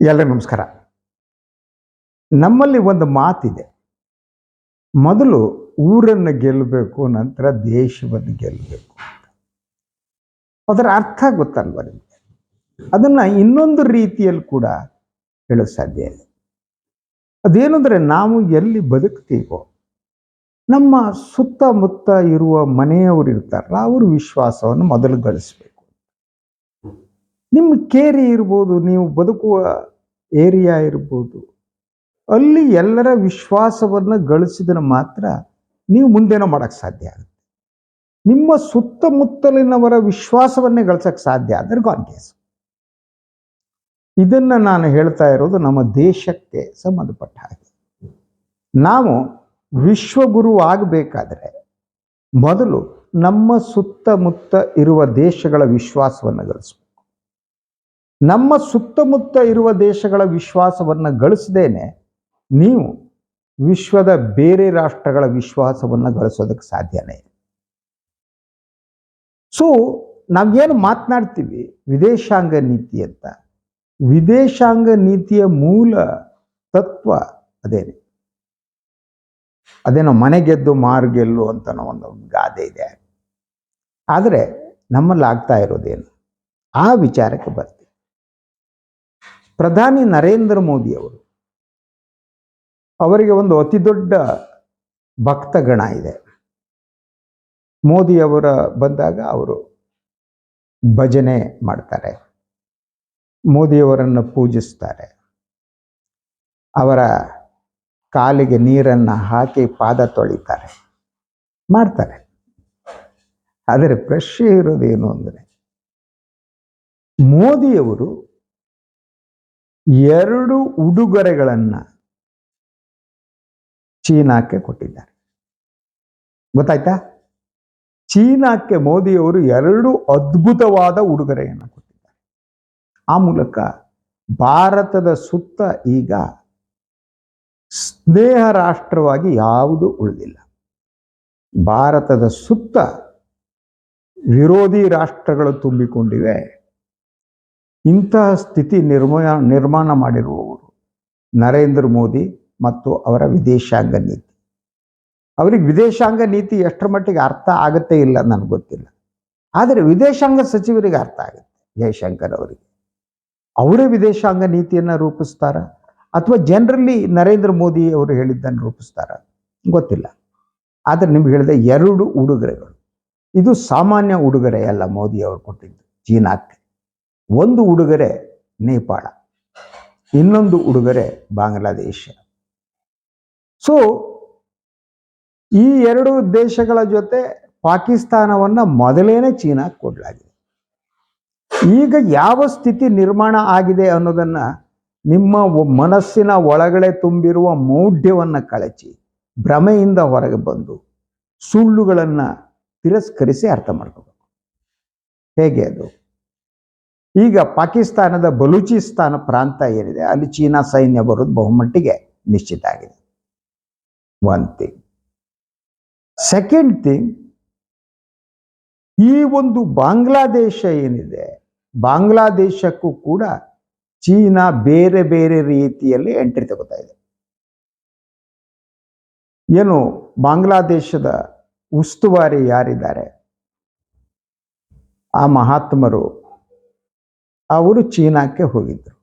ಎಲ್ಲರಿಗೂ ನಮಸ್ಕಾರ. ನಮ್ಮಲ್ಲಿ ಒಂದು ಮಾತಿದೆ. ಮೊದಲು ಊರನ್ನು ಗೆಲ್ಲಬೇಕು, ನಂತರ ದೇಶವನ್ನು ಗೆಲ್ಲಬೇಕು ಅದರ ಅರ್ಥ ಗೊತ್ತಲ್ವ ನಿಮಗೆ? ಅದನ್ನು ಇನ್ನೊಂದು ರೀತಿಯಲ್ಲಿ ಕೂಡ ಹೇಳೋ ಸಾಧ್ಯ ಇದೆ ಅಂದರೆ ನಾವು ಎಲ್ಲಿ ಬದುಕ್ತೀವೋ, ನಮ್ಮ ಸುತ್ತಮುತ್ತ ಇರುವ ಮನೆಯವರು ಇರ್ತಾರಲ್ಲ, ಅವರು ವಿಶ್ವಾಸವನ್ನು ಮೊದಲು ಗಳಿಸ್ಬೇಕು. ನಿಮ್ಮ ಕೇರಿ ಇರ್ಬೋದು, ನೀವು ಬದುಕುವ ಏರಿಯಾ ಇರ್ಬೋದು, ಅಲ್ಲಿ ಎಲ್ಲರ ವಿಶ್ವಾಸವನ್ನು ಗಳಿಸಿದ್ರೆ ಮಾತ್ರ ನೀವು ಮುಂದೇನೋ ಮಾಡೋಕ್ಕೆ ಸಾಧ್ಯ ಆಗುತ್ತೆ. ನಿಮ್ಮ ಸುತ್ತಮುತ್ತಲಿನವರ ವಿಶ್ವಾಸವನ್ನೇ ಗಳಿಸೋಕ್ಕೆ ಸಾಧ್ಯ ಆದರೆ ಗಾನ್ ಕೇಸ್ ಇದನ್ನ ನಾನು ಹೇಳ್ತಾ ಇರೋದು ನಮ್ಮ ದೇಶಕ್ಕೆ ಸಂಬಂಧಪಟ್ಟ ಹಾಗೆ. ನಾವು ವಿಶ್ವಗುರು ಆಗಬೇಕಾದ್ರೆ ಮೊದಲು ನಮ್ಮ ಸುತ್ತಮುತ್ತ ಇರುವ ದೇಶಗಳ ವಿಶ್ವಾಸವನ್ನು ಗಳಿಸ್ಬೇಕು. ನಮ್ಮ ಸುತ್ತಮುತ್ತ ಇರುವ ದೇಶಗಳ ವಿಶ್ವಾಸವನ್ನು ಗಳಿಸದೇನೆ ನೀವು ವಿಶ್ವದ ಬೇರೆ ರಾಷ್ಟ್ರಗಳ ವಿಶ್ವಾಸವನ್ನು ಗಳಿಸೋದಕ್ಕೆ ಸಾಧ್ಯನೇ ಸೊ ನಾವೇನು ಮಾತನಾಡ್ತೀವಿ? ವಿದೇಶಾಂಗ ನೀತಿ ಅಂತ. ವಿದೇಶಾಂಗ ನೀತಿಯ ಮೂಲ ತತ್ವ ಅದೇನೆ. ಅದೇನೋ ಮನೆ ಗೆದ್ದು ಮಾರು ಗೆಲ್ಲು ಅಂತ ಒಂದು ಗಾದೆ ಇದೆ. ಆದರೆ ನಮ್ಮಲ್ಲಿ ಆಗ್ತಾ ಇರೋದೇನು? ಆ ವಿಚಾರಕ್ಕೆ ಬರ್ತೀವಿ. ಪ್ರಧಾನಿ ನರೇಂದ್ರ ಮೋದಿ ಅವರು, ಅವರಿಗೆ ಒಂದು ಅತಿ ದೊಡ್ಡ ಭಕ್ತಗಣ ಇದೆ. ಮೋದಿಯವರ ಬಂದಾಗ ಅವರು ಭಜನೆ ಮಾಡ್ತಾರೆ. ಮೋದಿಯವರನ್ನು ಪೂಜಿಸ್ತಾರೆ. ಅವರ ಕಾಲಿಗೆ ನೀರನ್ನು ಹಾಕಿ ಪಾದ ತೊಳಿತಾರೆ. ಮಾಡ್ತಾರೆ. ಆದರೆ ಪ್ರಶ್ನೆ ಇರೋದೇನು ಅಂದರೆ ಮೋದಿಯವರು ಎರಡು ಉಡುಗೊರೆಗಳನ್ನು ಚೀನಾಕ್ಕೆ ಕೊಟ್ಟಿದ್ದಾರೆ. ಗೊತ್ತಾಯ್ತಾ? ಚೀನಾಕ್ಕೆ ಮೋದಿಯವರು ಎರಡು ಅದ್ಭುತವಾದ ಉಡುಗೊರೆಯನ್ನು ಕೊಟ್ಟಿದ್ದಾರೆ. ಆ ಮೂಲಕ ಭಾರತದ ಸುತ್ತ ಈಗ ಸ್ನೇಹ ರಾಷ್ಟ್ರವಾಗಿ ಯಾವುದು ಉಳಿದಿಲ್ಲ. ಭಾರತದ ಸುತ್ತ ವಿರೋಧಿ ರಾಷ್ಟ್ರಗಳು ತುಂಬಿಕೊಂಡಿವೆ. ಇಂತಹ ಸ್ಥಿತಿ ನಿರ್ಮಯ, ನಿರ್ಮಾಣ ಮಾಡಿರುವವರು ನರೇಂದ್ರ ಮೋದಿ ಮತ್ತು ಅವರ ವಿದೇಶಾಂಗ ನೀತಿ. ಅವರಿಗೆ ವಿದೇಶಾಂಗ ನೀತಿ ಎಷ್ಟರ ಮಟ್ಟಿಗೆ ಅರ್ಥ ಆಗುತ್ತೆ ಇಲ್ಲ ನನಗೆ ಗೊತ್ತಿಲ್ಲ. ಆದರೆ ವಿದೇಶಾಂಗ ಸಚಿವರಿಗೆ ಅರ್ಥ ಆಗುತ್ತೆ ಜಯಶಂಕರ್ ಅವರಿಗೆ. ಅವರೇ ವಿದೇಶಾಂಗ ನೀತಿಯನ್ನು ರೂಪಿಸ್ತಾರ ಅಥವಾ ಜನರಲ್ಲಿ ನರೇಂದ್ರ ಮೋದಿ ಅವರು ಹೇಳಿದ್ದನ್ನು ರೂಪಿಸ್ತಾರ ಗೊತ್ತಿಲ್ಲ. ಆದರೆ ನಿಮ್ಗೆ ಹೇಳಿದ ಎರಡು ಉಡುಗೊರೆಗಳು. ಇದು ಸಾಮಾನ್ಯ ಉಡುಗೊರೆ ಅಲ್ಲ ಮೋದಿ ಅವರು ಕೊಟ್ಟಿದ್ದು ಚೀನಾಕ್ಕೆ. ಒಂದು ಉಡುಗೊರೆ ನೇಪಾಳ, ಇನ್ನೊಂದು ಉಡುಗೊರೆ ಬಾಂಗ್ಲಾದೇಶ. ಸೊ ಈ ಎರಡು ದೇಶಗಳ ಜೊತೆ ಪಾಕಿಸ್ತಾನವನ್ನು ಮೊದಲೇನೆ ಚೀನಾ ಕೊಡಲಾಗಿದೆ. ಈಗ ಯಾವ ಸ್ಥಿತಿ ನಿರ್ಮಾಣ ಆಗಿದೆ ಅನ್ನೋದನ್ನ ನಿಮ್ಮ ಮನಸ್ಸಿನ ಒಳಗಡೆ ತುಂಬಿರುವ ಮೌಢ್ಯವನ್ನು ಕಳಚಿ, ಭ್ರಮೆಯಿಂದ ಹೊರಗೆ ಬಂದು ಸುಳ್ಳುಗಳನ್ನು ತಿರಸ್ಕರಿಸಿ ಅರ್ಥ ಮಾಡ್ಕೋಬೇಕು. ಹೇಗೆ ಅದು? ಈಗ ಪಾಕಿಸ್ತಾನದ ಬಲೂಚಿಸ್ತಾನ ಪ್ರಾಂತ ಏನಿದೆ, ಅಲ್ಲಿ ಚೀನಾ ಸೈನ್ಯ ಬರೋದು ಬಹುಮಟ್ಟಿಗೆ ನಿಶ್ಚಿತ ಆಗಿದೆ. ಒನ್ ಥಿಂಗ್ ಸೆಕೆಂಡ್ ಥಿಂಗ್ ಈ ಒಂದು ಬಾಂಗ್ಲಾದೇಶ ಏನಿದೆ, ಬಾಂಗ್ಲಾದೇಶಕ್ಕೂ ಕೂಡ ಚೀನಾ ಬೇರೆ ಬೇರೆ ರೀತಿಯಲ್ಲಿ ಎಂಟ್ರಿ ತಗೋತಾ ಇದೆ. ಏನು, ಬಾಂಗ್ಲಾದೇಶದ ಉಸ್ತುವಾರಿ ಯಾರಿದ್ದಾರೆ? ಆ ಮಹಾತ್ಮರು ಅವರು ಚೀನಾಕ್ಕೆ ಹೋಗಿದ್ದರು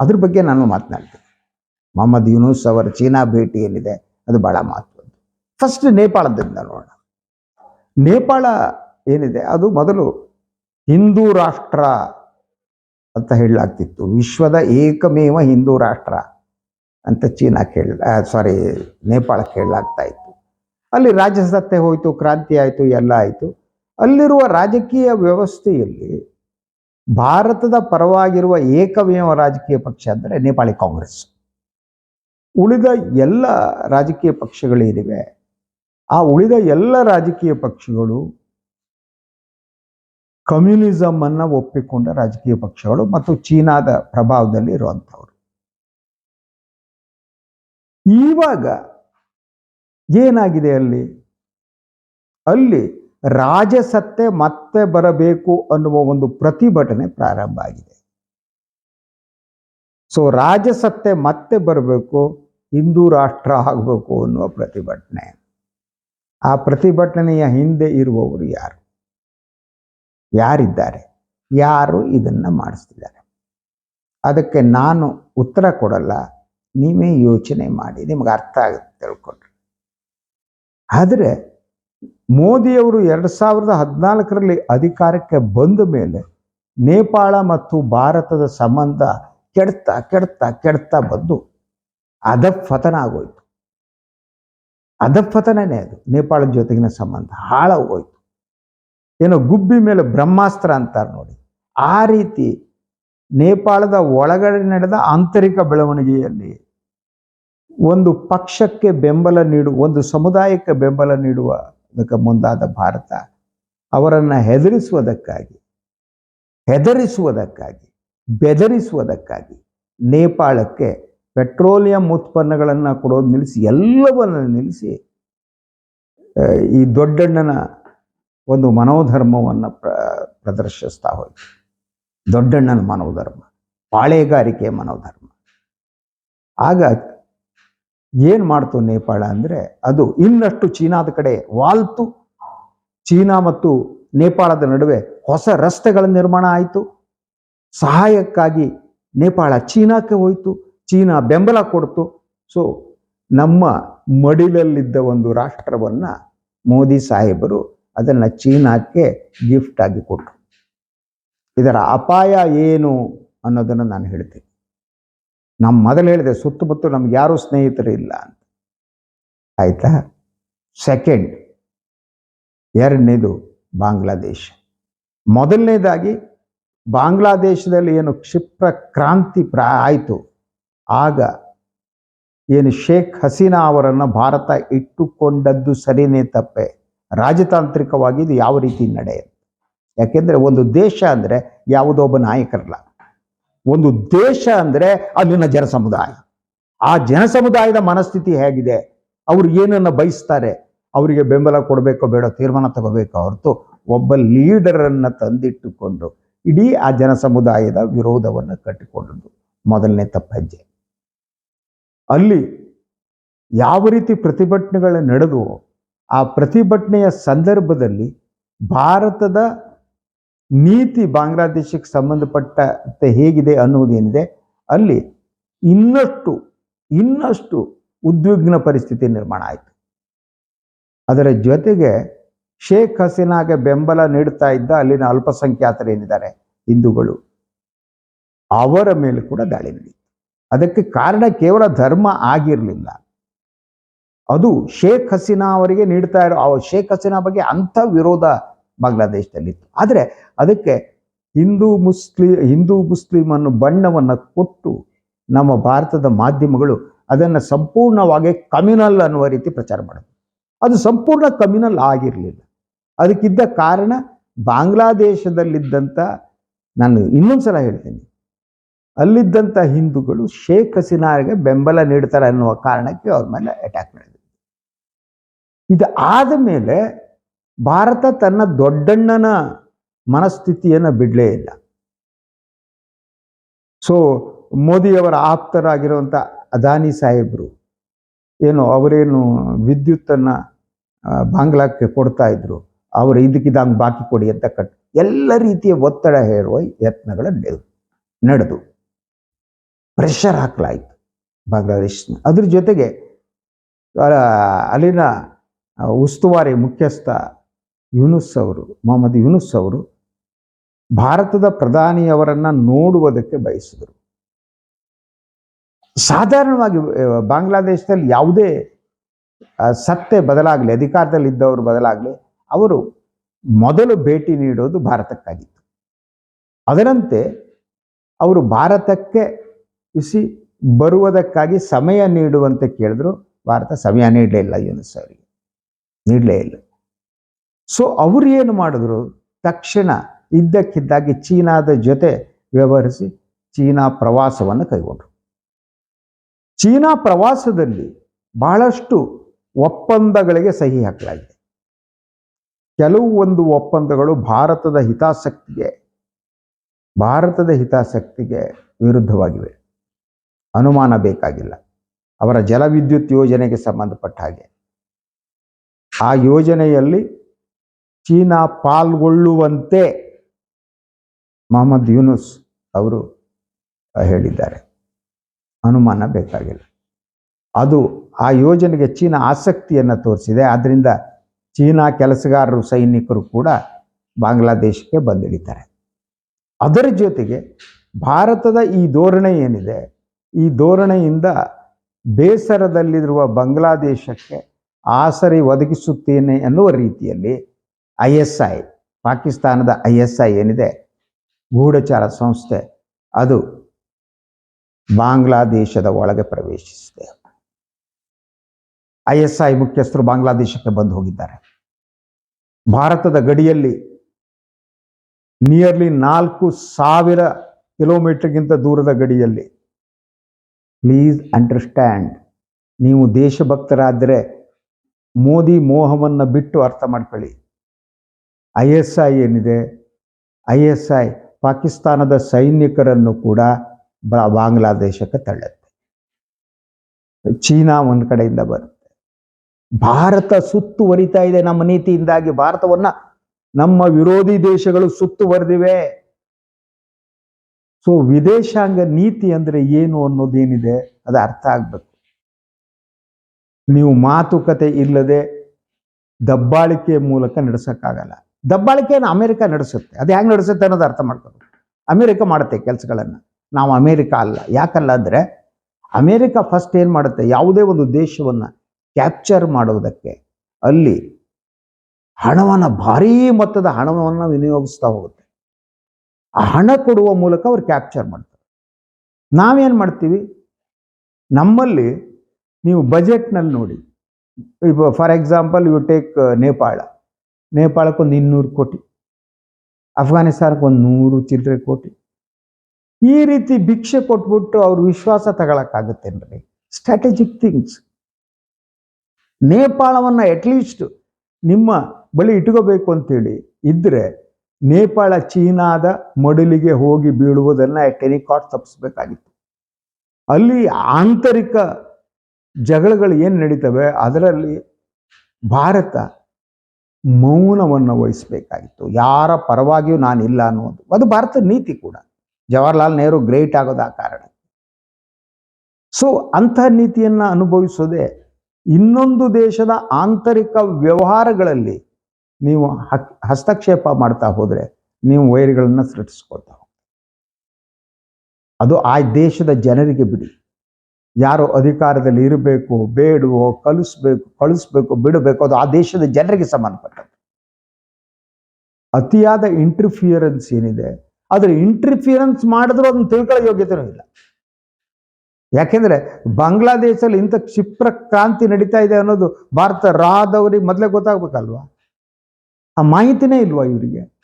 ಅದ್ರ ಬಗ್ಗೆ ನಾನು ಮಾತನಾಡ್ತೀನಿ. ಮೊಹಮ್ಮದ್ ಯೂನುಸ್ ಅವರ ಚೀನಾ ಭೇಟಿ ಏನಿದೆ, ಅದು ಬಹಳ ಮಹತ್ವದ್ದು. ಫಸ್ಟ್ ನೇಪಾಳದಿಂದ ನೋಡೋಣ. ನೇಪಾಳ ಏನಿದೆ, ಅದು ಮೊದಲು ಹಿಂದೂ ರಾಷ್ಟ್ರ ಅಂತ ಹೇಳಲಾಗ್ತಿತ್ತು. ವಿಶ್ವದ ಏಕಮೇವ ಹಿಂದೂ ರಾಷ್ಟ್ರ ಅಂತ ಚೀನಾ ಹೇಳ ಸಾರಿ ನೇಪಾಳಕ್ಕೆ ಹೇಳಲಾಗ್ತಾ ಇತ್ತು. ಅಲ್ಲಿ ರಾಜಸತ್ತೆ ಹೋಯಿತು, ಕ್ರಾಂತಿ ಆಯಿತು, ಎಲ್ಲ ಆಯಿತು. ಅಲ್ಲಿರುವ ರಾಜಕೀಯ ವ್ಯವಸ್ಥೆಯಲ್ಲಿ ಭಾರತದ ಪರವಾಗಿರುವ ಏಕಮೇವ ರಾಜಕೀಯ ಪಕ್ಷ ಅಂದರೆ ನೇಪಾಳಿ ಕಾಂಗ್ರೆಸ್. ಉಳಿದ ಎಲ್ಲ ರಾಜಕೀಯ ಪಕ್ಷಗಳೇನಿವೆ ಆ ಉಳಿದ ಎಲ್ಲ ರಾಜಕೀಯ ಪಕ್ಷಗಳು ಕಮ್ಯುನಿಸಂ ಅನ್ನ ಒಪ್ಪಿಕೊಂಡ ರಾಜಕೀಯ ಪಕ್ಷಗಳು ಮತ್ತು ಚೀನಾದ ಪ್ರಭಾವದಲ್ಲಿ ಇರುವಂಥವ್ರು. ಈವಾಗ ಏನಾಗಿದೆ ಅಲ್ಲಿ? ಅಲ್ಲಿ ರಾಜಸತ್ತೆ ಮತ್ತೆ ಬರಬೇಕು ಅನ್ನುವ ಒಂದು ಪ್ರತಿಭಟನೆ ಪ್ರಾರಂಭ ಆಗಿದೆ. ಸೊ ರಾಜಸತ್ತೆ ಮತ್ತೆ ಬರಬೇಕು, ಹಿಂದೂ ರಾಷ್ಟ್ರ ಆಗಬೇಕು ಅನ್ನುವ ಪ್ರತಿಭಟನೆ. ಆ ಪ್ರತಿಭಟನೆಯ ಹಿಂದೆ ಇರುವವರು ಯಾರು? ಯಾರಿದ್ದಾರೆ? ಯಾರು ಇದನ್ನ ಮಾಡಿಸ್ತಿದ್ದಾರೆ? ಅದಕ್ಕೆ ನಾನು ಉತ್ತರ ಕೊಡಲ್ಲ, ನೀವೇ ಯೋಚನೆ ಮಾಡಿ, ನಿಮ್ಗೆ ಅರ್ಥ ಆಗುತ್ತೆ ತಿಳ್ಕೊಂಡ್ರೆ. ಆದರೆ ಮೋದಿಯವರು ಎರಡು ಸಾವಿರದ ಹದಿನಾಲ್ಕರಲ್ಲಿ ಅಧಿಕಾರಕ್ಕೆ ಬಂದ ಮೇಲೆ ನೇಪಾಳ ಮತ್ತು ಭಾರತದ ಸಂಬಂಧ ಕೆಡ್ತಾ ಕೆಡ್ತಾ ಕೆಡ್ತಾ ಬಂದು ಅಧಪತನ ಆಗೋಯ್ತು. ಅಧಪತನನೇ ಅದು ನೇಪಾಳದ ಜೊತೆಗಿನ ಸಂಬಂಧ ಹಾಳಾಗೋಯ್ತು. ಏನೋ ಗುಬ್ಬಿ ಮೇಲೆ ಬ್ರಹ್ಮಾಸ್ತ್ರ ಅಂತಾರೆ ನೋಡಿ. ಆ ರೀತಿ ನೇಪಾಳದ ಒಳಗಡೆ ನಡೆದ ಆಂತರಿಕ ಬೆಳವಣಿಗೆಯಲ್ಲಿ ಒಂದು ಪಕ್ಷಕ್ಕೆ ಬೆಂಬಲ ನೀಡುವ ಒಂದು ಸಮುದಾಯಕ್ಕೆ ಬೆಂಬಲ ನೀಡುವ ಅದಕ್ಕೆ ಮುಂದಾದ ಭಾರತ ಅವರನ್ನು ಹೆದರಿಸುವುದಕ್ಕಾಗಿ ಹೆದರಿಸುವುದಕ್ಕಾಗಿ, ಬೆದರಿಸುವುದಕ್ಕಾಗಿ ನೇಪಾಳಕ್ಕೆ ಪೆಟ್ರೋಲಿಯಂ ಉತ್ಪನ್ನಗಳನ್ನು ಕೊಡೋದು ನಿಲ್ಲಿಸಿ ಎಲ್ಲವನ್ನು ನಿಲ್ಲಿಸಿ ಈ ದೊಡ್ಡಣ್ಣನ ಒಂದು ಮನೋಧರ್ಮವನ್ನು ಪ್ರ, ಪ್ರದರ್ಶಿಸ್ತಾ ಹೋಯ್ತು ದೊಡ್ಡಣ್ಣನ ಮನೋಧರ್ಮ, ಪಾಳೆಗಾರಿಕೆಯ ಮನೋಧರ್ಮ. ಆಗ ಏನು ಮಾಡ್ತು ನೇಪಾಳ ಅಂದರೆ ಅದು ಇನ್ನಷ್ಟು ಚೀನಾದ ಕಡೆ ವಾಲ್ತು. ಚೀನಾ ಮತ್ತು ನೇಪಾಳದ ನಡುವೆ ಹೊಸ ರಸ್ತೆಗಳ ನಿರ್ಮಾಣ ಆಯಿತು. ಸಹಾಯಕ್ಕಾಗಿ ನೇಪಾಳ ಚೀನಾಕ್ಕೆ ಹೋಯಿತು. ಚೀನಾ ಬೆಂಬಲ ಕೊಡ್ತು. ಸೊ ನಮ್ಮ ಮಡಿಲಲ್ಲಿದ್ದ ಒಂದು ರಾಷ್ಟ್ರವನ್ನ ಮೋದಿ ಸಾಹೇಬರು ಅದನ್ನ ಚೀನಾಕ್ಕೆ ಗಿಫ್ಟ್ ಆಗಿ ಕೊಟ್ಟರು ಇದರ ಅಪಾಯ ಏನು ಅನ್ನೋದನ್ನು ನಾನು ಹೇಳ್ತೀನಿ. ನಾನು ಮೊದಲು ಹೇಳಿದೆ ಸುತ್ತಮುತ್ತ ನಮ್ಗೆ ಯಾರೂ ಸ್ನೇಹಿತರು ಇಲ್ಲ ಅಂತ. ಆಯ್ತಾ? ಸೆಕೆಂಡ್ ಎರಡನೇದು ಬಾಂಗ್ಲಾದೇಶ. ಮೊದಲನೇದಾಗಿ ಬಾಂಗ್ಲಾದೇಶದಲ್ಲಿ ಏನು ಕ್ಷಿಪ್ರ ಕ್ರಾಂತಿ ಪ್ರಾ ಆಯಿತು. ಆಗ ಏನು ಶೇಖ್ ಹಸೀನಾ ಅವರನ್ನು ಭಾರತ ಇಟ್ಟುಕೊಂಡದ್ದು ಸರಿನೇ ತಪ್ಪೆ. ರಾಜತಾಂತ್ರಿಕವಾಗಿ ಇದು ಯಾವ ರೀತಿ ನಡೆಯುತ್ತೆ? ಯಾಕೆಂದರೆ ಒಂದು ದೇಶ ಅಂದರೆ ಯಾವುದೋ ಒಬ್ಬ ನಾಯಕರಲ್ಲ. ಒಂದು ದೇಶ ಅಂದರೆ ಅಲ್ಲಿನ ಜನ ಸಮುದಾಯ ಆ ಜನ ಸಮುದಾಯದ ಮನಸ್ಥಿತಿ ಹೇಗಿದೆ? ಅವ್ರು ಏನನ್ನ ಬಯಸ್ತಾರೆ? ಅವರಿಗೆ ಬೆಂಬಲ ಕೊಡಬೇಕೋ ಬೇಡ ತೀರ್ಮಾನ ತಗೋಬೇಕೋ ಹೊರತು ಒಬ್ಬ ಲೀಡರನ್ನು ತಂದಿಟ್ಟುಕೊಂಡು ಇಡೀ ಆ ಜನ ಸಮುದಾಯದ ವಿರೋಧವನ್ನು ಕಟ್ಟಿಕೊಂಡದ್ದು ಮೊದಲನೇ ತಪ್ಪಜ್ಜೆ ಅಲ್ಲಿ ಯಾವ ರೀತಿ ಪ್ರತಿಭಟನೆಗಳು ನಡೆದು ಆ ಪ್ರತಿಭಟನೆಯ ಸಂದರ್ಭದಲ್ಲಿ ಭಾರತದ ನೀತಿ ಬಾಂಗ್ಲಾದೇಶಕ್ಕೆ ಸಂಬಂಧಪಟ್ಟಂತೆ ಹೇಗಿದೆ ಅನ್ನುವುದೇನಿದೆ ಅಲ್ಲಿ ಇನ್ನಷ್ಟು ಇನ್ನಷ್ಟು ಉದ್ವಿಗ್ನ ಪರಿಸ್ಥಿತಿ ನಿರ್ಮಾಣ ಆಯಿತು. ಅದರ ಜೊತೆಗೆ ಶೇಖ್ ಹಸೀನಾಗೆ ಬೆಂಬಲ ನೀಡುತ್ತಾ ಇದ್ದ ಅಲ್ಲಿನ ಅಲ್ಪಸಂಖ್ಯಾತರೇನಿದ್ದಾರೆ ಹಿಂದೂಗಳು. ಅವರ ಮೇಲೆ ಕೂಡ ದಾಳಿ ನಡೆಯಿತು. ಅದಕ್ಕೆ ಕಾರಣ ಕೇವಲ ಧರ್ಮ ಆಗಿರಲಿಲ್ಲ. ಅದು ಶೇಖ್ ಹಸೀನಾ ಅವರಿಗೆ ನೀಡ್ತಾ ಇರೋ ಶೇಖ್ ಹಸೀನಾ ಬಗ್ಗೆ ಅಂಥ ವಿರೋಧ ಬಾಂಗ್ಲಾದೇಶದಲ್ಲಿತ್ತು. ಆದರೆ ಅದಕ್ಕೆ ಹಿಂದೂ ಮುಸ್ಲಿ, ಹಿಂದೂ ಮುಸ್ಲಿಂ ಅನ್ನೋ ಬಣ್ಣವನ್ನು ಕೊಟ್ಟು ನಮ್ಮ ಭಾರತದ ಮಾಧ್ಯಮಗಳು ಅದನ್ನು ಸಂಪೂರ್ಣವಾಗಿ ಕಮ್ಯುನಲ್ ಅನ್ನುವ ರೀತಿ ಪ್ರಚಾರ ಮಾಡೋದು ಅದು ಸಂಪೂರ್ಣ ಕಮ್ಯುನಲ್ ಆಗಿರಲಿಲ್ಲ. ಅದಕ್ಕಿದ್ದ ಕಾರಣ ಬಾಂಗ್ಲಾದೇಶದಲ್ಲಿದ್ದಂಥ ನಾನು ಇನ್ನೊಂದು ಸಲ ಹೇಳ್ತೀನಿ ಅಲ್ಲಿದ್ದಂಥ ಹಿಂದೂಗಳು ಶೇಖ್ ಬೆಂಬಲ ನೀಡ್ತಾರೆ ಅನ್ನುವ ಕಾರಣಕ್ಕೆ ಅವ್ರ ಮೇಲೆ ಅಟ್ಯಾಕ್ ಮಾಡಿದ್ರು ಇದು ಆದ ಮೇಲೆ ಭಾರತ ತನ್ನ ದೊಡ್ಡಣ್ಣನ ಮನಸ್ಥಿತಿಯನ್ನು ಬಿಡಲೇ ಇಲ್ಲ. ಸೊ ಮೋದಿಯವರ ಆಪ್ತರಾಗಿರುವಂಥ ಅದಾನಿ ಸಾಹೇಬರು ಏನು ಅವರೇನು ವಿದ್ಯುತ್ತನ್ನು ಬಾಂಗ್ಲಾಕ್ಕೆ ಕೊಡ್ತಾ ಇದ್ರು, ಅವರು ಇದಕ್ಕಿದಂಗೆ ಬಾಕಿ ಕೊಡಿ ಅಂತ ಕಟ್, ಎಲ್ಲ ರೀತಿಯ ಒತ್ತಡ ಹೇರುವ ಯತ್ನಗಳು ನಡೆದು ಪ್ರೆಷರ್ ಹಾಕಲಾಯಿತು ಬಾಂಗ್ಲಾದೇಶ ಅದ್ರ ಜೊತೆಗೆ ಅಲ್ಲಿನ ಉಸ್ತುವಾರಿ ಮುಖ್ಯಸ್ಥ ಯೂನುಸ್ ಅವರು, ಮೊಹಮ್ಮದ್ ಯುನುಸ್ ಅವರು ಭಾರತದ ಪ್ರಧಾನಿಯವರನ್ನ ನೋಡುವುದಕ್ಕೆ ಬಯಸಿದರು. ಸಾಧಾರಣವಾಗಿ ಬಾಂಗ್ಲಾದೇಶದಲ್ಲಿ ಯಾವುದೇ ಸತ್ತೆ ಬದಲಾಗಲಿ, ಅಧಿಕಾರದಲ್ಲಿ ಇದ್ದವರು ಬದಲಾಗಲಿ, ಅವರು ಮೊದಲು ಭೇಟಿ ನೀಡೋದು ಭಾರತಕ್ಕಾಗಿತ್ತು. ಅದರಂತೆ ಅವರು ಭಾರತಕ್ಕೆ ಇಸಿ ಬರುವುದಕ್ಕಾಗಿ ಸಮಯ ನೀಡುವಂತೆ ಕೇಳಿದ್ರು. ಭಾರತ ಸಮಯ ನೀಡಲೇ ಇಲ್ಲ ಯೂನಿಸ್ ಅವರಿಗೆ. ನೀಡಲೇ ಇಲ್ಲ. ಸೊ ಅವರು ಏನು ಮಾಡಿದ್ರು? ತಕ್ಷಣ ಇದ್ದಕ್ಕಿದ್ದಾಗಿ ಚೀನಾದ ಜೊತೆ ವ್ಯವಹರಿಸಿ ಚೀನಾ ಪ್ರವಾಸವನ್ನು ಕೈಗೊಂಡ್ರು. ಚೀನಾ ಪ್ರವಾಸದಲ್ಲಿ ಬಹಳಷ್ಟು ಒಪ್ಪಂದಗಳಿಗೆ ಸಹಿ ಹಾಕಲಾಗಿದೆ. ಕೆಲವು ಒಂದು ಒಪ್ಪಂದಗಳು ಭಾರತದ ಹಿತಾಸಕ್ತಿಗೆ ಭಾರತದ ಹಿತಾಸಕ್ತಿಗೆ ವಿರುದ್ಧವಾಗಿವೆ. ಅನುಮಾನ ಬೇಕಾಗಿಲ್ಲ. ಅವರ ಜಲವಿದ್ಯುತ್ ಯೋಜನೆಗೆ ಸಂಬಂಧಪಟ್ಟ ಹಾಗೆ. ಆ ಯೋಜನೆಯಲ್ಲಿ ಚೀನಾ ಪಾಲ್ಗೊಳ್ಳುವಂತೆ ಮೊಹಮ್ಮದ್ ಯೂನುಸ್ ಅವರು ಹೇಳಿದ್ದಾರೆ. ಅನುಮಾನ ಬೇಕಾಗಿಲ್ಲ. ಅದು ಆ ಯೋಜನೆಗೆ ಚೀನಾ ಆಸಕ್ತಿಯನ್ನು ತೋರಿಸಿದೆ. ಆದ್ದರಿಂದ ಚೀನಾ ಕೆಲಸಗಾರರು, ಸೈನಿಕರು ಕೂಡ ಬಾಂಗ್ಲಾದೇಶಕ್ಕೆ ಬಂದಿಳಿತಾರೆ ಅದರ ಜೊತೆಗೆ ಭಾರತದ ಈ ಧೋರಣೆ ಏನಿದೆ? ಈ ಧೋರಣೆಯಿಂದ ಬೇಸರದಲ್ಲಿರುವ ಬಾಂಗ್ಲಾದೇಶಕ್ಕೆ ಆಸರೆ ಒದಗಿಸುತ್ತೇನೆ ಅನ್ನುವ ರೀತಿಯಲ್ಲಿ ಐ ಎಸ್ ಐ, ಪಾಕಿಸ್ತಾನದ ಐ ಎಸ್ ಐ ಏನಿದೆ? ಗೂಢಚಾರ ಸಂಸ್ಥೆ. ಅದು ಬಾಂಗ್ಲಾದೇಶದ ಒಳಗೆ ಪ್ರವೇಶಿಸಿದೆ. ಐ ಎಸ್ ಐ ಮುಖ್ಯಸ್ಥರು ಬಾಂಗ್ಲಾದೇಶಕ್ಕೆ ಬಂದು ಹೋಗಿದ್ದಾರೆ. ಭಾರತದ ಗಡಿಯಲ್ಲಿ ನಿಯರ್ಲಿ ನಾಲ್ಕು ಸಾವಿರ ಕಿಲೋಮೀಟರ್ಗಿಂತ ದೂರದ ಗಡಿಯಲ್ಲಿ. ಪ್ಲೀಸ್ ಅಂಡರ್ಸ್ಟ್ಯಾಂಡ್ ನೀವು ದೇಶಭಕ್ತರಾದರೆ ಮೋದಿ ಮೋಹವನ್ನು ಬಿಟ್ಟು ಅರ್ಥ ಮಾಡ್ಕೊಳ್ಳಿ. ಐ ಎಸ್ ಐ ಏನಿದೆ? ಐ ಎಸ್ ಐ ಪಾಕಿಸ್ತಾನದ ಸೈನಿಕರನ್ನು ಕೂಡ ಬಾಂಗ್ಲಾದೇಶಕ್ಕೆ ತಳ್ಳುತ್ತೆ. ಚೀನಾ ಒಂದು ಕಡೆಯಿಂದ ಬರುತ್ತೆ. ಭಾರತ ಸುತ್ತುವರಿತಾ ಇದೆ ನಮ್ಮ ನೀತಿಯಿಂದಾಗಿ. ಭಾರತವನ್ನ ನಮ್ಮ ವಿರೋಧಿ ದೇಶಗಳು ಸುತ್ತುವರೆದಿವೆ ಸೊ, ವಿದೇಶಾಂಗ ನೀತಿ ಅಂದ್ರೆ ಏನು ಅನ್ನೋದೇನಿದೆ ಅದು ಅರ್ಥ ಆಗ್ಬೇಕು. ನೀವು ಮಾತುಕತೆ ಇಲ್ಲದೆ ದಬ್ಬಾಳಿಕೆ ಮೂಲಕ ನಡೆಸಕ್ಕಾಗಲ್ಲ. ದಬ್ಬಾಳಿಕೆಯನ್ನು ಅಮೆರಿಕ ನಡೆಸುತ್ತೆ. ಅದು ಹೆಂಗೆ ನಡೆಸುತ್ತೆ ಅನ್ನೋದು ಅರ್ಥ ಮಾಡ್ಕೋಬೇಕು. ಅಮೆರಿಕ ಮಾಡುತ್ತೆ ಕೆಲಸಗಳನ್ನು. ನಾವು ಅಮೆರಿಕ ಅಲ್ಲ. ಯಾಕಲ್ಲ ಅಂದ್ರೆ ಅಮೆರಿಕ ಫಸ್ಟ್ ಏನು ಮಾಡುತ್ತೆ? ಯಾವುದೇ ಒಂದು ದೇಶವನ್ನ ಕ್ಯಾಪ್ಚರ್ ಮಾಡುವುದಕ್ಕೆ ಅಲ್ಲಿ ಹಣವನ್ನು, ಭಾರೀ ಮೊತ್ತದ ಹಣವನ್ನು ವಿನಿಯೋಗಿಸ್ತಾ ಹೋಗುತ್ತೆ. ಆ ಹಣ ಕೊಡುವ ಮೂಲಕ ಅವ್ರು ಕ್ಯಾಪ್ಚರ್ ಮಾಡ್ತಾರೆ. ನಾವೇನು ಮಾಡ್ತೀವಿ? ನಮ್ಮಲ್ಲಿ ನೀವು ಬಜೆಟ್ನಲ್ಲಿ ನೋಡಿ. For example you take Nepal ನೇಪಾಳಕ್ಕೆ ಒಂದು ಇನ್ನೂರು ಕೋಟಿ ಅಫ್ಘಾನಿಸ್ತಾನಕ್ಕೆ ಒಂದು ನೂರು ಚಿಲ್ಲರೆ ಕೋಟಿ. ಈ ರೀತಿ ಭಿಕ್ಷೆ ಕೊಟ್ಬಿಟ್ಟು ಅವ್ರ ವಿಶ್ವಾಸ ತಗೊಳಕ್ಕಾಗತ್ತೇನ್ರಿ? ಸ್ಟ್ರಾಟಜಿಕ್ ಥಿಂಗ್ಸ್ ನೇಪಾಳವನ್ನು ಅಟ್ಲೀಸ್ಟ್ ನಿಮ್ಮ ಬಳಿ ಇಟ್ಕೋಬೇಕು ಅಂತೇಳಿ ಇದ್ದರೆ ನೇಪಾಳ ಚೀನಾದ ಮಡಲಿಗೆ ಹೋಗಿ ಬೀಳುವುದನ್ನ ಟೆನಿಕಾಟ್ ತಪ್ಪಿಸ್ಬೇಕಾಗಿತ್ತು. ಅಲ್ಲಿ ಆಂತರಿಕ ಜಗಳಗಳು ಏನು ನಡೀತವೆ? ಅದರಲ್ಲಿ ಭಾರತ ಮೌನವನ್ನು ವಹಿಸಬೇಕಾಗಿತ್ತು. ಯಾರ ಪರವಾಗಿಯೂ ನಾನಿಲ್ಲ ಅನ್ನೋದು. ಅದು ಭಾರತದ ನೀತಿ ಕೂಡ. ಜವಾಹರ್ಲಾಲ್ ನೆಹರು ಗ್ರೇಟ್ ಆಗೋದು ಆ ಕಾರಣ. ಸೊ ಅಂತಹ ನೀತಿಯನ್ನು ಅನುಭವಿಸೋದೆ ಇನ್ನೊಂದು ದೇಶದ ಆಂತರಿಕ ವ್ಯವಹಾರಗಳಲ್ಲಿ ನೀವು ಹಸ್ತಕ್ಷೇಪ ಮಾಡ್ತಾ ಹೋದ್ರೆ ನೀವು ವೈರಿಗಳನ್ನು ಸೃಷ್ಟಿಸ್ಕೊಳ್ತಾ. ಅದು ಆ ದೇಶದ ಜನರಿಗೆ ಬಿಡಿ. ಯಾರು ಅಧಿಕಾರದಲ್ಲಿ ಇರಬೇಕು, ಬೇಡುವೋ, ಕಲಿಸ್ಬೇಕು, ಕಳಿಸ್ಬೇಕು, ಬಿಡಬೇಕು, ಅದು ಆ ದೇಶದ ಜನರಿಗೆ ಸಂಬಂಧಪಟ್ಟದ್ದು. ಅತಿಯಾದ ಇಂಟರ್ಫಿಯರೆನ್ಸ್ ಏನಿದೆ ಆದ್ರೆ ಇಂಟರ್ಫಿಯರೆನ್ಸ್ ಮಾಡಿದ್ರು ಅದನ್ನ ತಿಳ್ಕೊಳ್ಳೋ ಯೋಗ್ಯತೆನೂ ಇಲ್ಲ. ಯಾಕೆಂದ್ರೆ ಬಾಂಗ್ಲಾದೇಶದಲ್ಲಿ ಇಂಥ ಕ್ಷಿಪ್ರ ಕ್ರಾಂತಿ ನಡೀತಾ ಇದೆ ಅನ್ನೋದು ಭಾರತ ರಾದವರಿಗೆ ಮೊದಲೇ ಗೊತ್ತಾಗ್ಬೇಕಲ್ವಾ? ಆ ಮಾಹಿತಿನೇ ಇಲ್ವಾ ಇವರಿಗೆ?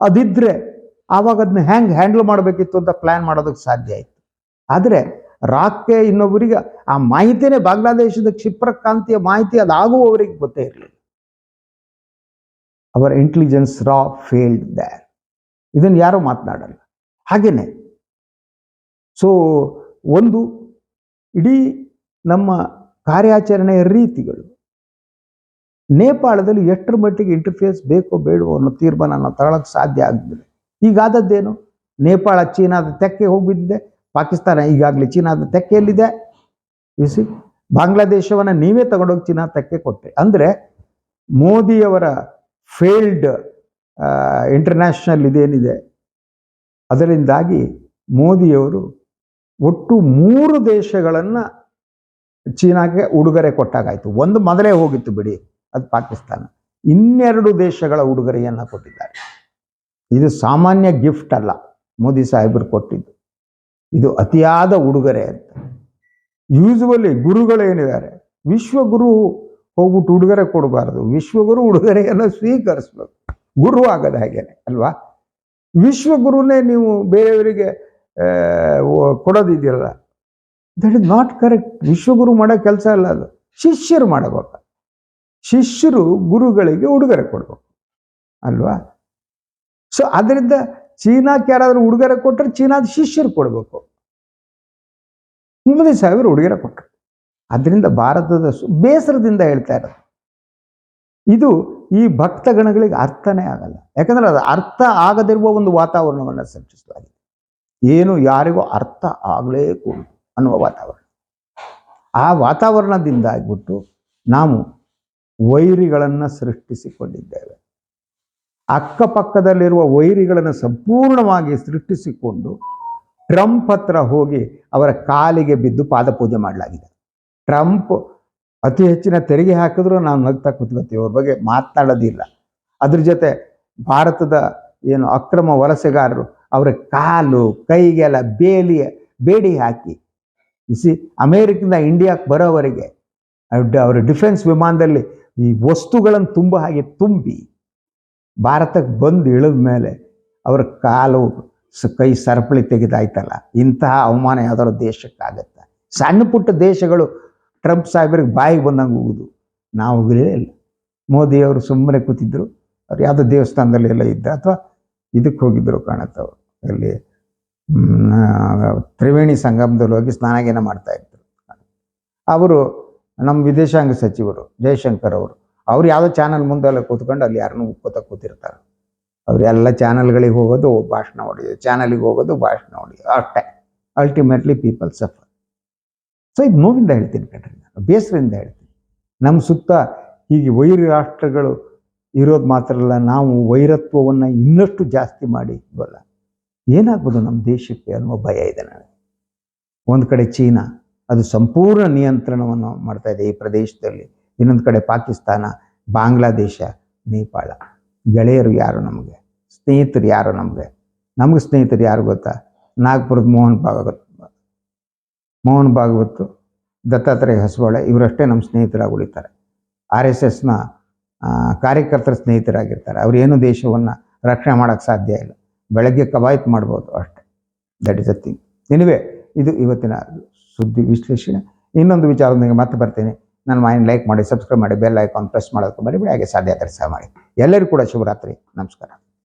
ಅದಿದ್ರೆ ಆವಾಗ ಅದನ್ನ ಹ್ಯಾಂಗ್ ಹ್ಯಾಂಡಲ್ ಮಾಡಬೇಕಿತ್ತು ಅಂತ ಪ್ಲಾನ್ ಮಾಡೋದಕ್ಕೆ ಸಾಧ್ಯ ಆಯ್ತು. ಆದ್ರೆ ರಾಕ್ಕೆ ಇನ್ನೊಬ್ಬರಿಗೆ ಆ ಮಾಹಿತಿನೇ ಬಾಂಗ್ಲಾದೇಶದ ಕ್ಷಿಪ್ರ ಕ್ರಾಂತಿಯ ಮಾಹಿತಿ ಅದಾಗುವವರಿಗೆ ಗೊತ್ತೇ ಇರಲಿಲ್ಲ. ಅವರ ಇಂಟೆಲಿಜೆನ್ಸ್ ರಾ ಫೇಲ್ಡ್ ದ್ಯಾರ್ ಇದನ್ನು ಯಾರೂ ಮಾತನಾಡಲ್ಲ. ಹಾಗೇನೆ ಸೊ ಒಂದು ಇಡೀ ನಮ್ಮ ಕಾರ್ಯಾಚರಣೆಯ ರೀತಿಗಳು ನೇಪಾಳದಲ್ಲಿ ಎಷ್ಟರ ಮಟ್ಟಿಗೆ ಇಂಟರ್ಫೇಸ್ ಬೇಕೋ ಬೇಡವೋ ಅನ್ನೋ ತೀರ್ಮಾನ ನಾವು ಸಾಧ್ಯ ಆಗಲಿಲ್ಲ ಈಗಾದದ್ದೇನು ನೇಪಾಳ ಚೀನಾದ ತೆಕ್ಕೆ ಹೋಗ್ಬಿದ್ದಿದೆ. ಪಾಕಿಸ್ತಾನ ಈಗಾಗಲೇ ಚೀನಾದ ತೆಕ್ಕೆಯಲ್ಲಿದೆ. ಇಸಿ ಬಾಂಗ್ಲಾದೇಶವನ್ನು ನೀವೇ ತಗೊಂಡೋಗಿ ಚೀನಾ ತೆಕ್ಕೆ ಕೊಟ್ಟೆ. ಅಂದರೆ ಮೋದಿಯವರ ಫೇಲ್ಡ್ ಇಂಟರ್ನ್ಯಾಷನಲ್ ಇದೇನಿದೆ? ಅದರಿಂದಾಗಿ ಮೋದಿಯವರು ಒಟ್ಟು ಮೂರು ದೇಶಗಳನ್ನು ಚೀನಾಗೆ ಉಡುಗೊರೆ ಕೊಟ್ಟಾಗಾಯಿತು. ಒಂದು ಮೊದಲೇ ಹೋಗಿತ್ತು ಬಿಡಿ, ಅದು ಪಾಕಿಸ್ತಾನ. ಇನ್ನೆರಡು ದೇಶಗಳ ಉಡುಗೊರೆಯನ್ನು ಕೊಟ್ಟಿದ್ದಾರೆ. ಇದು ಸಾಮಾನ್ಯ ಗಿಫ್ಟ್ ಅಲ್ಲ, ಮೋದಿ ಸಾಹೇಬರು ಕೊಟ್ಟಿದ್ದು. ಇದು ಅತಿಯಾದ ಉಡುಗೊರೆ ಅಂತ. ಯೂಸುವಲಿ ಗುರುಗಳು ಏನಿದ್ದಾರೆ? ವಿಶ್ವಗುರು ಹೋಗ್ಬಿಟ್ಟು ಉಡುಗೊರೆ ಕೊಡಬಾರದು. ವಿಶ್ವಗುರು ಉಡುಗೊರೆಯನ್ನು ಸ್ವೀಕರಿಸ್ಬೇಕು. ಗುರು ಆಗದ ಹಾಗೇನೆ, ಅಲ್ವಾ? ವಿಶ್ವಗುರುನೇ ನೀವು ಬೇರೆಯವರಿಗೆ ಕೊಡೋದಿದೆಯಲ್ಲ. ದಟ್ ಇಸ್ ನಾಟ್ ಕರೆಕ್ಟ್ ವಿಶ್ವಗುರು ಮಾಡೋ ಕೆಲಸ ಅಲ್ಲ ಅದು. ಶಿಷ್ಯರು ಮಾಡಬೇಕು. ಶಿಷ್ಯರು ಗುರುಗಳಿಗೆ ಉಡುಗೊರೆ ಕೊಡಬೇಕು. ಅಲ್ವಾ? ಸೊ ಅದರಿಂದ ಚೀನಾಕ್ಕೆ ಯಾರಾದರೂ ಉಡುಗೊರೆ ಕೊಟ್ಟರೆ ಚೀನಾದ ಶಿಷ್ಯರು ಕೊಡಬೇಕು. ಒಂಬತ್ತು ಸಾವಿರ ಉಡುಗೊರೆ ಕೊಟ್ಟರು ಅದರಿಂದ ಭಾರತದ ಬೇಸರದಿಂದ ಹೇಳ್ತಾ ಇರೋದು. ಇದು ಈ ಭಕ್ತಗಣಗಳಿಗೆ ಅರ್ಥನೇ ಆಗಲ್ಲ. ಯಾಕಂದ್ರೆ ಅದು ಅರ್ಥ ಆಗದಿರುವ ಒಂದು ವಾತಾವರಣವನ್ನು ಸೃಷ್ಟಿಸಲಾಗಿದೆ ಏನು ಯಾರಿಗೂ ಅರ್ಥ ಆಗಲೇಬೇಕು ಅನ್ನುವ ವಾತಾವರಣ. ಆ ವಾತಾವರಣದಿಂದಾಗಿಬಿಟ್ಟು ನಾವು ವೈರಿಗಳನ್ನು ಸೃಷ್ಟಿಸಿಕೊಂಡಿದ್ದೇವೆ. ಅಕ್ಕಪಕ್ಕದಲ್ಲಿರುವ ವೈರಿಗಳನ್ನು ಸಂಪೂರ್ಣವಾಗಿ ಸೃಷ್ಟಿಸಿಕೊಂಡು ಟ್ರಂಪ್ ಹತ್ರ ಹೋಗಿ ಅವರ ಕಾಲಿಗೆ ಬಿದ್ದು ಪಾದಪೂಜೆ ಮಾಡಲಾಗಿದೆ. ಟ್ರಂಪ್ ಅತಿ ಹೆಚ್ಚಿನ ತೆರಿಗೆ ಹಾಕಿದ್ರು ನಾವು ನಗ್ತಾ ಕೂತ್ಕೋತೀವಿ ಅವ್ರ ಬಗ್ಗೆ ಮಾತನಾಡೋದಿಲ್ಲ. ಅದ್ರ ಜೊತೆ ಭಾರತದ ಏನು ಅಕ್ರಮ ವಲಸೆಗಾರರು ಅವರ ಕಾಲು, ಕೈಗೆಲ್ಲ ಬೇಲಿ, ಬೇಡಿ ಹಾಕಿ. ಇಸಿ ಅಮೇರಿಕದಿಂದ ಇಂಡಿಯಾಕ್ಕೆ ಬರೋವರೆಗೆ ಅವರ ಡಿಫೆನ್ಸ್ ವಿಮಾನದಲ್ಲಿ ಈ ವಸ್ತುಗಳನ್ನು ತುಂಬ ಹಾಗೆ ತುಂಬಿ ಭಾರತಕ್ಕೆ ಬಂದು ಇಳಿದ ಮೇಲೆ ಅವರ ಕಾಲು ಕೈ ಸರಪಳಿ ತೆಗೆದಾಯ್ತಲ್ಲ ಇಂತಹ ಅವಮಾನ ಯಾವ್ದಾದ್ರು ದೇಶಕ್ಕಾಗತ್ತೆ? ಸಣ್ಣ ಪುಟ್ಟ ದೇಶಗಳು ಟ್ರಂಪ್ ಸಾಹೇಬರಿಗೆ ಬಾಯಿಗೆ ಬಂದಂಗೆ ಹೋಗುದು. ನಾವು ಹೋಗಲೇ ಇಲ್ಲ ಮೋದಿಯವರು ಸುಮ್ಮನೆ ಕೂತಿದ್ರು. ಅವ್ರು ಯಾವುದೋ ದೇವಸ್ಥಾನದಲ್ಲಿ ಎಲ್ಲ ಇದ್ದ ಅಥವಾ ಇದಕ್ಕೆ ಹೋಗಿದ್ರು ಕಾಣತ್ತವ್ರು ಅಲ್ಲಿ ತ್ರಿವೇಣಿ ಸಂಗಮದಲ್ಲಿ ಹೋಗಿ ಸ್ನಾನಗೇನ ಮಾಡ್ತಾ ಇದ್ರು. ಅವರು ನಮ್ಮ ವಿದೇಶಾಂಗ ಸಚಿವರು ಜಯಶಂಕರ್ ಅವರು. ಅವ್ರು ಯಾವುದೋ ಚಾನಲ್ ಮುಂದೆಲ್ಲ ಕೂತ್ಕೊಂಡು ಅಲ್ಲಿ ಯಾರನ್ನೂ ಉಕ್ಕೋತ ಕೂತಿರ್ತಾರೆ. ಅವ್ರು ಎಲ್ಲ ಚಾನಲ್ಗಳಿಗೆ ಹೋಗೋದು ಭಾಷಣ ಹೊಡೆಯೋದು ಚಾನಲಿಗೆ ಹೋಗೋದು ಭಾಷಣ ಹೊಡೆಯೋದು, ಅಷ್ಟೇ. ಅಲ್ಟಿಮೇಟ್ಲಿ ಪೀಪಲ್ ಸಫರ್ ಸೊ ಇದು ನೋವಿಂದ ಹೇಳ್ತೀನಿ ಕಣ್ರಿ ನಾನು, ಬೇಸರದಿಂದ ಹೇಳ್ತೀನಿ. ನಮ್ಮ ಸುತ್ತ ಹೀಗೆ ವೈರಿ ರಾಷ್ಟ್ರಗಳು ಇರೋದು ಮಾತ್ರ ಅಲ್ಲ, ನಾವು ವೈರತ್ವವನ್ನು ಇನ್ನಷ್ಟು ಜಾಸ್ತಿ ಮಾಡಿ ಇಲ್ವಲ್ಲ ಏನಾಗ್ಬೋದು ನಮ್ಮ ದೇಶಕ್ಕೆ ಅನ್ನುವ ಭಯ ಇದೆ ನನಗೆ. ಒಂದು ಕಡೆ ಚೀನಾ, ಅದು ಸಂಪೂರ್ಣ ನಿಯಂತ್ರಣವನ್ನು ಮಾಡ್ತಾ ಇದೆ ಈ ಪ್ರದೇಶದಲ್ಲಿ. ಇನ್ನೊಂದು ಕಡೆ ಪಾಕಿಸ್ತಾನ, ಬಾಂಗ್ಲಾದೇಶ, ನೇಪಾಳ. ಗೆಳೆಯರು ಯಾರು ನಮಗೆ? ಸ್ನೇಹಿತರು ಯಾರು ನಮಗೆ? ನಮಗೆ ಸ್ನೇಹಿತರು ಯಾರು ಗೊತ್ತಾ? ನಾಗ್ಪುರದ ಮೋಹನ್ ಭಾಗವತ್ ಮೋಹನ್ ಭಾಗವತ್ ದತ್ತಾತ್ರೇಯ ಹೊಸಬಾಳೆ ಇವರಷ್ಟೇ ನಮ್ಮ ಸ್ನೇಹಿತರಾಗಿ ಉಳಿತಾರೆ. ಆರ್ ಎಸ್ ಎಸ್ನ ಕಾರ್ಯಕರ್ತರ ಸ್ನೇಹಿತರಾಗಿರ್ತಾರೆ. ಅವ್ರು ಏನು ದೇಶವನ್ನು ರಕ್ಷಣೆ ಮಾಡೋಕ್ಕೆ ಸಾಧ್ಯ ಇಲ್ಲ. ಬೆಳಗ್ಗೆ ಕವಾಯತ್ ಮಾಡ್ಬೋದು ಅಷ್ಟೇ. ದಟ್ ಇಸ್ ಅ ಥಿಂಗ್ ಇದು ಇವತ್ತಿನ ಸುದ್ದಿ ವಿಶ್ಲೇಷಣೆ. ಇನ್ನೊಂದು ವಿಚಾರದೊಂದಿಗೆ ಮತ್ತೆ ಬರ್ತೀನಿ. ನನ್ನ ಮೈಂಡ್ ಲೈಕ್ ಮಾಡಿ ಸಬ್ಸ್ಕ್ರೈಬ್ ಮಾಡಿ ಬೆಲ್ ಐಕಾನ್ ಪ್ರೆಸ್ ಮಾಡೋದಕ್ಕೆ ಬರೀ ಹಾಗೆ ಸಾಧ್ಯ ಸಹ ಮಾಡಿ. ಎಲ್ಲರಿಗೂ ಕೂಡ ಶುಭರಾತ್ರಿ. ನಮಸ್ಕಾರ.